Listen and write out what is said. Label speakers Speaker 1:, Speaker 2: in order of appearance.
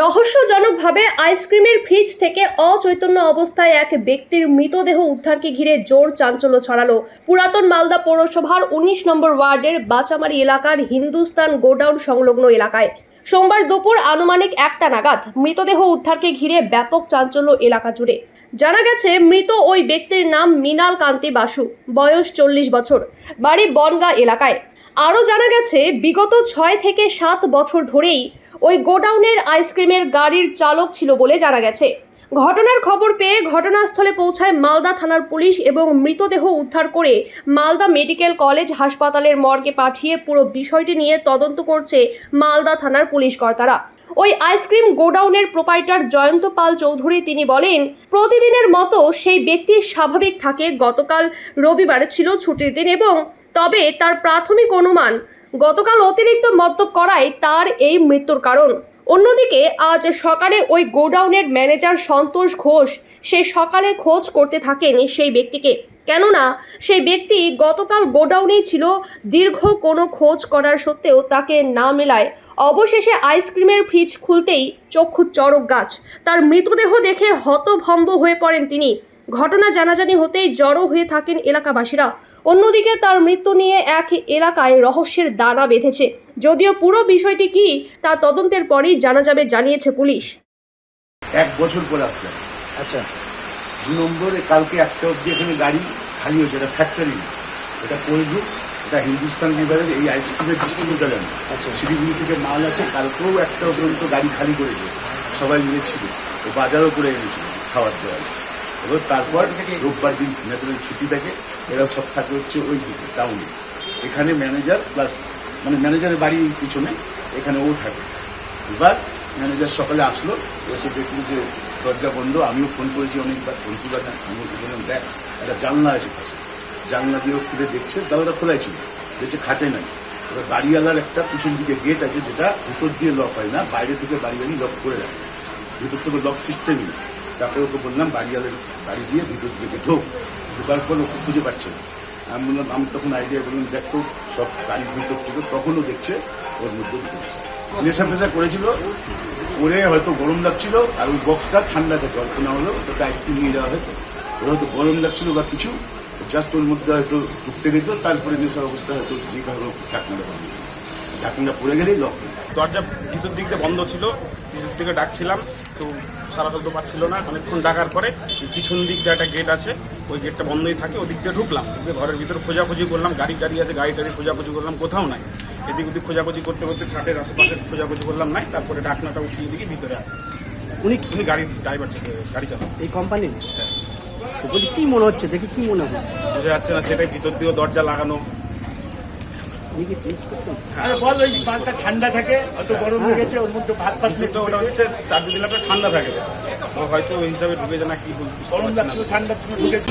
Speaker 1: রহস্যজনকভাবে আইসক্রিমের ফ্রিজ থেকে অচৈতন্য অবস্থায় এক ব্যক্তির মৃতদেহ উদ্ধারকে ঘিরে জোর চাঞ্চল্য ছড়ালো। পুরাতন মালদা পৌরসভার উনিশ নম্বর ওয়ার্ডের বাচামারি এলাকার হিন্দুস্তান গোডাউন সংলগ্ন এলাকায়। সোমবার দুপুর আনুমানিক একটা নাগাদ মৃতদেহ উদ্ধারকে ঘিরে ব্যাপক চাঞ্চল্য এলাকা জুড়ে। জানা গেছে, মৃত ওই ব্যক্তির নাম মৃণাল কান্তি বাসু, বয়স চল্লিশ বছর, বাড়ি বনগা এলাকায়। আরও জানা গেছে, বিগত ছয় থেকে সাত বছর ধরেই ওই গোডাউনের আইসক্রিমের গাড়ির চালক ছিল বলে জানা গেছে। ঘটনার খবর পেয়ে ঘটনাস্থলে পৌঁছায় মালদা থানার পুলিশ এবং মৃতদেহ উদ্ধার করে মালদা মেডিকেল কলেজ হাসপাতালের মর্গে পাঠিয়ে পুরো বিষয়টি নিয়ে তদন্ত করছে মালদা থানার পুলিশ কর্তারা। ওই আইসক্রিম গোডাউনের প্রোপাইটার জয়ন্ত পাল চৌধুরী তিনি বলেন, প্রতিদিনের মতো সেই ব্যক্তি স্বাভাবিক থাকে, গতকাল রবিবার ছিল ছুটির দিন এবং তবে তার প্রাথমিক অনুমান গতকাল অতিরিক্ত মদ্যপ করায় তার এই মৃত্যুর কারণ। অন্যদিকে, আজ সকালে ওই গোডাউনের ম্যানেজার সন্তোষ ঘোষ সে সকালে খোঁজ করতে থাকেন সেই ব্যক্তিকে। কেননা, সেই ব্যক্তি গতকাল গোডাউনেই ছিল, দীর্ঘ কোনো খোঁজ করার সত্ত্বেও তাকে না মেলায়। অবশেষে আইসক্রিমের ফ্রিজ খুলতেই চক্ষু চরক গাছ। তার মৃতদেহ দেখে হতভম্ব হয়ে পড়েন তিনি। ঘটনা জানাজানি হতেই জড়ো হয়ে থাকেন এলাকাবাসীরা। অন্যদিকে তার মৃত্যু নিয়ে এক এলাকায় রহস্যের দানা বেঁধেছে। যদিও পুরো বিষয়টি কি তা তদন্তের পরেই জানা যাবে জানিয়েছে পুলিশ।
Speaker 2: এক বছর পরে আসলাম।
Speaker 3: আচ্ছা।
Speaker 2: দু নম্বরে কালকে একটা অব্দি এখানে গাড়ি খালি হয়েছে এটা ফ্যাক্টরি এটা কোলগ্রুপ এটা হিন্দুস্তান লিভারের এই আইসক্রিমের ডিস্ট্রিবিউটার আমি
Speaker 3: আচ্ছা।
Speaker 2: শিলিগুড়ি থেকে মাল আছে কালকেও একটা পর্যন্ত গাড়ি খালি করেছে। সবাই মিলে ছিল। ও বাজারও করে এনেছিল খাবার দাবার এবার তারপর রোববার দিন ন্যাচারাল ছুটি থাকে, এরা সব থাকে হচ্ছে ওই দিকে, টাউনে। এখানে ম্যানেজার প্লাস মানে ম্যানেজারের বাড়ির পিছনে এখানে ও থাকে। এবার ম্যানেজার সকালে আসলো, এসে দেখল যে দরজা বন্ধ, আমিও ফোন করেছি অনেকবার ফোন তুলে না বললাম দেখ, একটা জানলা আছে পাশে। জানলা দিয়েও খুলে দেখছে, জানলাটা খোলাই ছিল, দেখছে খাটে নাই। এবার বাড়িওয়ালার একটা পিছন দিকে গেট আছে, যেটা ভিতর দিয়ে লক হয় না, বাইরে থেকে বাড়িওয়ালি লক করে রাখে। ভিতর থেকে লক সিস্টেমই নেই। তারপরে ওকে বললাম বাড়িওয়ালের বাড়ি দিয়ে ভিতর দিকে ঢোক। ঢোকার পর ওকে খুঁজে পাচ্ছে আমি বললাম, আমি তখন আইডিয়া বললাম, দেখ সব গাড়ির ভিতর থেকে তখনও দেখছে, ওর মধ্যে ঢুকেছে নেশা ফেশা করেছিল, করে হয়তো গরম লাগছিল, আর ওই বক্সটা ঠান্ডা থেকে অল্প না হলো ওটা আইসক্রিম নিয়ে যাওয়া হয়তো ওর হয়তো গরম লাগছিল বা কিছু জাস্ট ওর মধ্যে হয়তো ঢুকতে দিত, তারপরে নেশার অবস্থা হয়তো যে কারও ঢাকনাটা বন্ধ ঢাকনা পড়ে গেলেই লক
Speaker 4: দরজা ভিতর দিক দিয়ে বন্ধ ছিল, ভিতর থেকে ডাকছিলাম, তো সারা তো পাচ্ছিল না। অনেকক্ষণ ডাকার পরে পিছন দিক দিয়ে একটা গেট আছে। ওই গেটটা বন্ধই থাকে ওদিক দিয়ে ঢুকলাম। ঢুকে ঘরের ভিতরে খোঁজাখুঁজি করলাম গাড়ি গাড়ি আছে গাড়ি টাড়ি খোঁজাখুঁজি করলাম কোথাও নাই। এদিক ওদিক খোঁজাখুঁজি করতে করতে খাটের আশেপাশে খোঁজাখুঁজি করলাম নাই তারপরে ডাকনাটা উঠিয়ে দিকে ভিতরে আছে। উনি উনি গাড়ি ড্রাইভার গাড়ি চালান।
Speaker 3: এই কোম্পানি তো বলি কি মনে হচ্ছে? দেখি কি মনে হয়?
Speaker 4: বোঝা যাচ্ছে না সেটাই ভিতর দিয়েও দরজা লাগানো।
Speaker 2: আরে বল ওই পালটা ঠান্ডা থাকে হয়তো গরম হয়ে গেছে ওর মধ্যে ভাত পাত
Speaker 4: ওটা হচ্ছে চার্জ দিলে আপনার ঠান্ডা থাকে। তো হয়তো ওই হিসাবে ঢুকেছে না কি
Speaker 2: গরম লাগছিল ঠান্ডা ছিল ঢুকেছে।